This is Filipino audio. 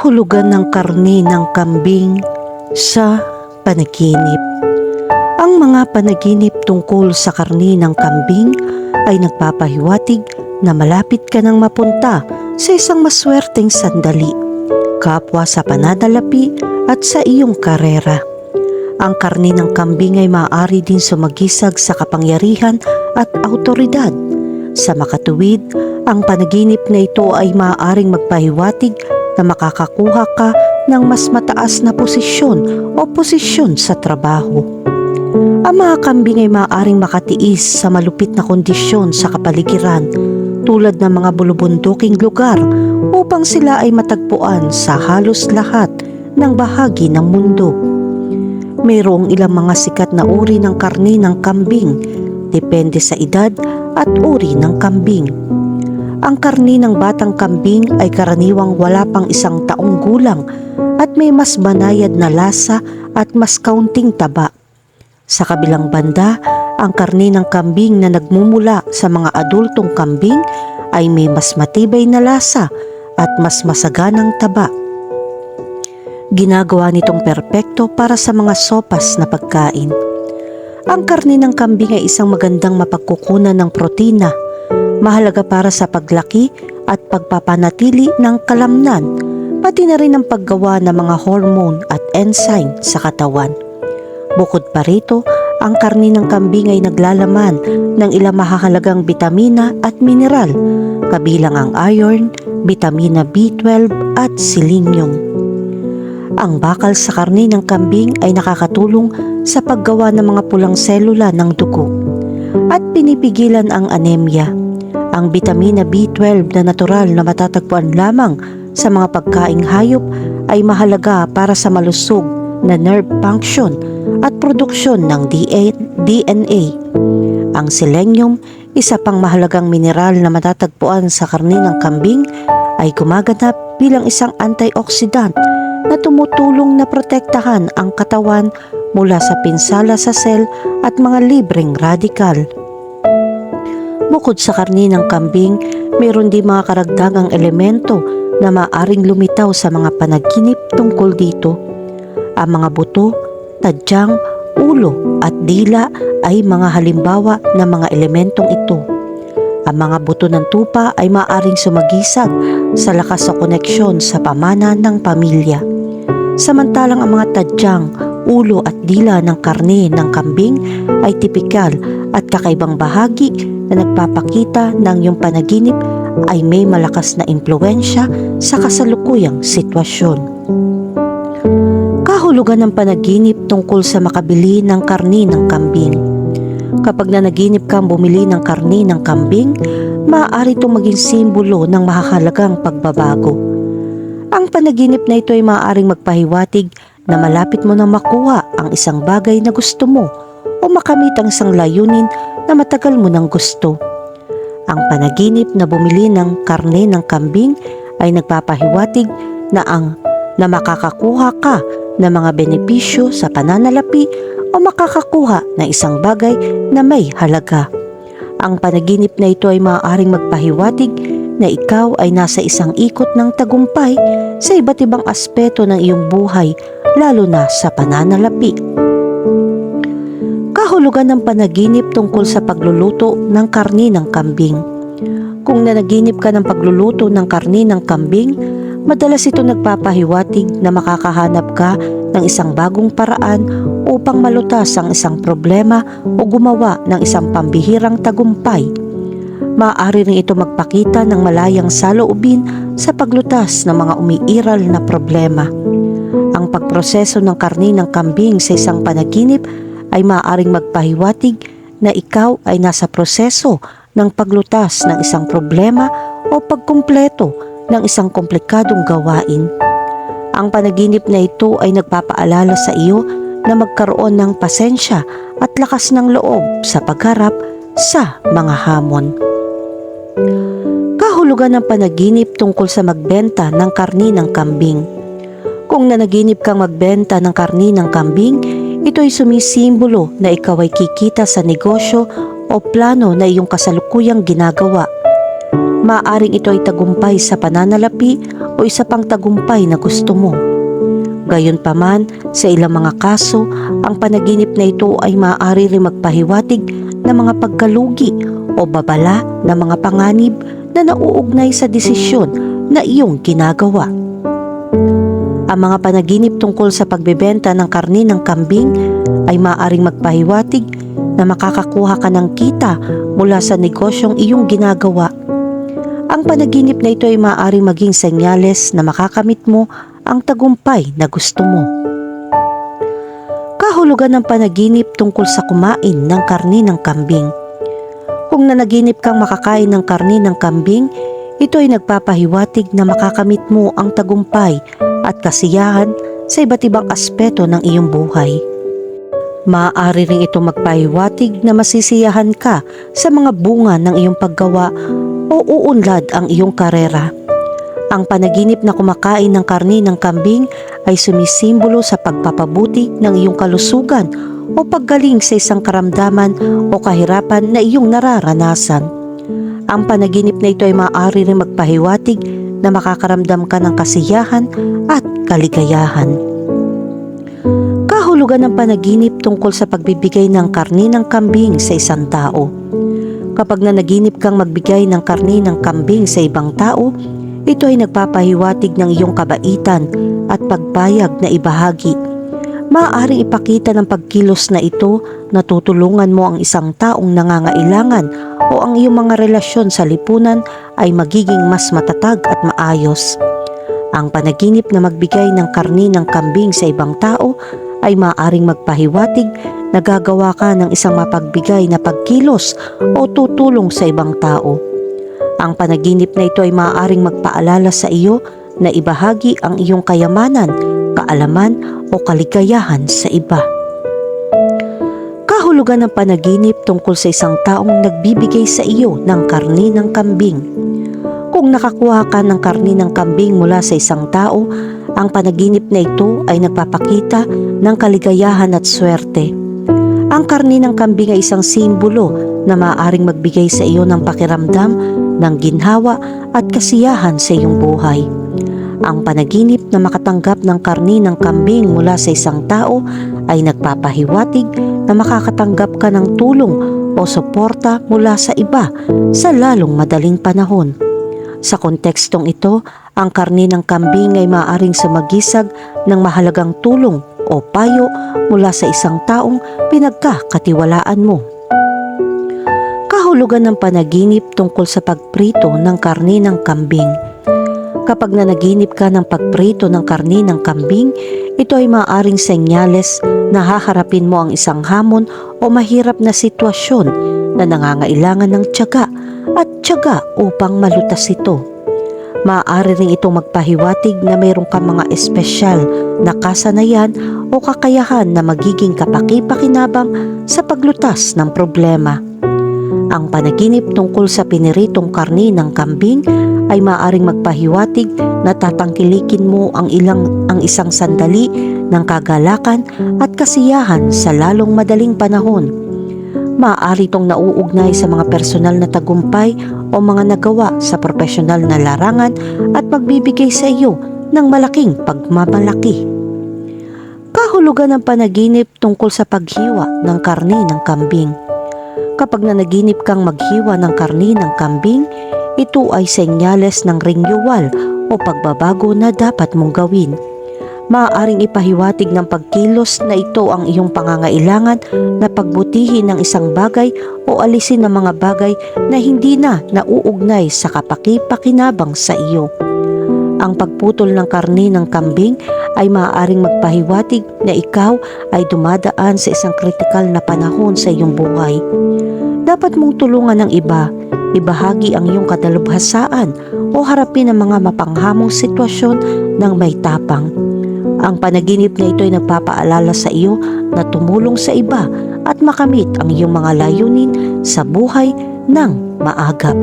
kahulugan ng karni ng kambing sa panaginip. Ang mga panaginip tungkol sa karni ng kambing ay nagpapahiwatig na malapit ka nang mapunta sa isang maswerteng sandali, kapwa sa panadalapi at sa iyong karera. Ang karni ng kambing ay maaari din sumagisag sa kapangyarihan at autoridad. Sa makatuwid, ang panaginip na ito ay maaaring magpahiwatig na makakakuha ka ng mas mataas na posisyon o posisyon sa trabaho. Ang mga kambing ay maaaring makatiis sa malupit na kondisyon sa kapaligiran tulad ng mga bulubunduking lugar upang sila ay matagpuan sa halos lahat ng bahagi ng mundo. Mayroong ilang mga sikat na uri ng karni ng kambing, depende sa edad at uri ng kambing. Ang karni ng batang kambing ay karaniwang wala pang isang taong gulang at may mas banayad na lasa at mas kaunting taba. Sa kabilang banda, ang karni ng kambing na nagmumula sa mga adultong kambing ay may mas matibay na lasa at mas masaganang taba. Ginagawa nitong perpekto para sa mga sopas na pagkain. Ang karni ng kambing ay isang magandang mapagkukunan ng protina, mahalaga para sa paglaki at pagpapanatili ng kalamnan, pati na rin ang paggawa ng mga hormone at enzyme sa katawan. Bukod pa rito, ang karni ng kambing ay naglalaman ng ilang mahahalagang bitamina at mineral, kabilang ang iron, bitamina B12 at selenium. Ang bakal sa karni ng kambing ay nakakatulong sa paggawa ng mga pulang selula ng dugo at pinipigilan ang anemia. Ang bitamina B12 na natural na matatagpuan lamang sa mga pagkaing hayop ay mahalaga para sa malusog na nerve function at produksyon ng DNA. Ang selenium, isa pang mahalagang mineral na matatagpuan sa karni ng kambing, ay gumaganap bilang isang antioxidant na tumutulong na protektahan ang katawan mula sa pinsala sa sel at mga libreng radikal. Bukod sa karni ng kambing, mayroon din mga karagdagang elemento na maaring lumitaw sa mga panaginip tungkol dito. Ang mga buto, tadyang, ulo at dila ay mga halimbawa ng mga elementong ito. Ang mga buto ng tupa ay maaring sumagisag sa lakas sa koneksyon sa pamana ng pamilya. Samantalang ang mga tadyang, ulo at dila ng karne ng kambing ay tipikal at kakaibang bahagi na nagpapakita ng iyong panaginip ay may malakas na impluensya sa kasalukuyang sitwasyon. Kahulugan ng panaginip tungkol sa makabili ng karni ng kambing. Kapag nanaginip kang bumili ng karni ng kambing, maaari itong maging simbolo ng mahahalagang pagbabago. Ang panaginip na ito ay maaaring magpahiwatig na malapit mo na makuha ang isang bagay na gusto mo o makamit ang isang layunin na matagal mo nang gusto. Ang panaginip na bumili ng karne ng kambing ay nagpapahiwatig na ang na makakakuha ka ng mga benepisyo sa pananalapi o makakakuha ng isang bagay na may halaga. Ang panaginip na ito ay maaaring magpahiwatig na ikaw ay nasa isang ikot ng tagumpay sa iba't ibang aspeto ng iyong buhay, lalo na sa pananalapi. Kahulugan ng panaginip tungkol sa pagluluto ng karni ng kambing. Kung nanaginip ka ng pagluluto ng karni ng kambing, madalas ito nagpapahiwatig na makakahanap ka ng isang bagong paraan upang malutas ang isang problema o gumawa ng isang pambihirang tagumpay. Maaari rin ito magpakita ng malayang saloobin sa paglutas ng mga umiiral na problema. Ang pagproseso ng karni ng kambing sa isang panaginip ay maaaring magpahiwatig na ikaw ay nasa proseso ng paglutas ng isang problema o pagkumpleto ng isang komplikadong gawain. Ang panaginip na ito ay nagpapaalala sa iyo na magkaroon ng pasensya at lakas ng loob sa pagharap sa mga hamon. Kahulugan ng panaginip tungkol sa magbenta ng karni ng kambing. Kung nanaginip kang magbenta ng karni ng kambing, ito ay sumisimbolo na ikaw ay kikita sa negosyo o plano na iyong kasalukuyang ginagawa. Maaring ito ay tagumpay sa pananalapi o isa pang tagumpay na gusto mo. Gayunpaman, sa ilang mga kaso, ang panaginip na ito ay maaari rin magpahiwatig ng mga pagkalugi o babala ng mga panganib na nauugnay sa desisyon na iyong ginagawa. Ang mga panaginip tungkol sa pagbebenta ng karni ng kambing ay maaaring magpahiwatig na makakakuha ka ng kita mula sa negosyong iyong ginagawa. Ang panaginip na ito ay maaaring maging senyales na makakamit mo ang tagumpay na gusto mo. Kahulugan ng panaginip tungkol sa kumain ng karni ng kambing. Kung nanaginip kang makakain ng karni ng kambing, ito ay nagpapahiwatig na makakamit mo ang tagumpay at kasiyahan sa iba't ibang aspeto ng iyong buhay. Maaari rin ito magpahiwatig na masisiyahan ka sa mga bunga ng iyong paggawa o uunlad ang iyong karera. Ang panaginip na kumakain ng karni ng kambing ay sumisimbolo sa pagpapabuti ng iyong kalusugan o paggaling sa isang karamdaman o kahirapan na iyong nararanasan. Ang panaginip na ito ay maaari rin magpahiwatig na makakaramdam ka ng kasiyahan at kaligayahan. Kahulugan ng panaginip tungkol sa pagbibigay ng karni ng kambing sa isang tao. Kapag nanaginip kang magbigay ng karni ng kambing sa ibang tao, ito ay nagpapahiwatig ng iyong kabaitan at pagpayag na ibahagi. Maaaring ipakita ng pagkilos na ito na tutulungan mo ang isang taong nangangailangan o ang iyong mga relasyon sa lipunan ay magiging mas matatag at maayos. Ang panaginip na magbigay ng karni ng kambing sa ibang tao ay maaaring magpahiwatig na gagawa ka ng isang mapagbigay na pagkilos o tutulong sa ibang tao. Ang panaginip na ito ay maaaring magpaalala sa iyo na ibahagi ang iyong kayamanan, kaalaman o kaligayahan sa iba. Kahulugan ng panaginip tungkol sa isang taong nagbibigay sa iyo ng karni ng kambing. Kung nakakuha ka ng karni ng kambing mula sa isang tao, ang panaginip na ito ay nagpapakita ng kaligayahan at swerte. Ang karni ng kambing ay isang simbolo na maaaring magbigay sa iyo ng pakiramdam ng ginhawa at kasiyahan sa iyong buhay. Ang panaginip na makatanggap ng karni ng kambing mula sa isang tao ay nagpapahiwatig na makakatanggap ka ng tulong o suporta mula sa iba sa lalong madaling panahon. Sa kontekstong ito, ang karni ng kambing ay maaaring sumagisag ng mahalagang tulong o payo mula sa isang taong pinagkakatiwalaan mo. Kahulugan ng panaginip tungkol sa pagprito ng karni ng kambing. Kapag nanaginip ka ng pagprito ng karni ng kambing, ito ay maaaring senyales na haharapin mo ang isang hamon o mahirap na sitwasyon na nangangailangan ng tiyaga at tiyaga upang malutas ito. Maaari rin itong magpahiwatig na mayroon kang mga espesyal na kasanayan o kakayahan na magiging kapaki-pakinabang sa paglutas ng problema. Ang panaginip tungkol sa piniritong karni ng kambing ay maaring magpahiwatig na tatangkilikin mo ang ilang ang isang sandali ng kagalakan at kasiyahan sa lalong madaling panahon. Maaari itong nauugnay sa mga personal na tagumpay o mga nagawa sa profesional na larangan at magbibigay sa iyo ng malaking pagmamalaki. Kahulugan ng panaginip tungkol sa paghiwa ng karni ng kambing. Kapag nanaginip kang maghiwa ng karni ng kambing, ito ay senyales ng renewal o pagbabago na dapat mong gawin. Maaaring ipahiwatig ng pagkilos na ito ang iyong pangangailangan na pagbutihin ng isang bagay o alisin ng mga bagay na hindi na nauugnay sa kapaki-pakinabang sa iyo. Ang pagputol ng karni ng kambing ay maaaring magpahiwatig na ikaw ay dumadaan sa isang kritikal na panahon sa iyong buhay. Dapat mong tulungan ng iba, ibahagi ang iyong kadalubhasaan o harapin ang mga mapanghamong sitwasyon ng may tapang. Ang panaginip na ito ay nagpapaalala sa iyo na tumulong sa iba at makamit ang iyong mga layunin sa buhay ng maagap.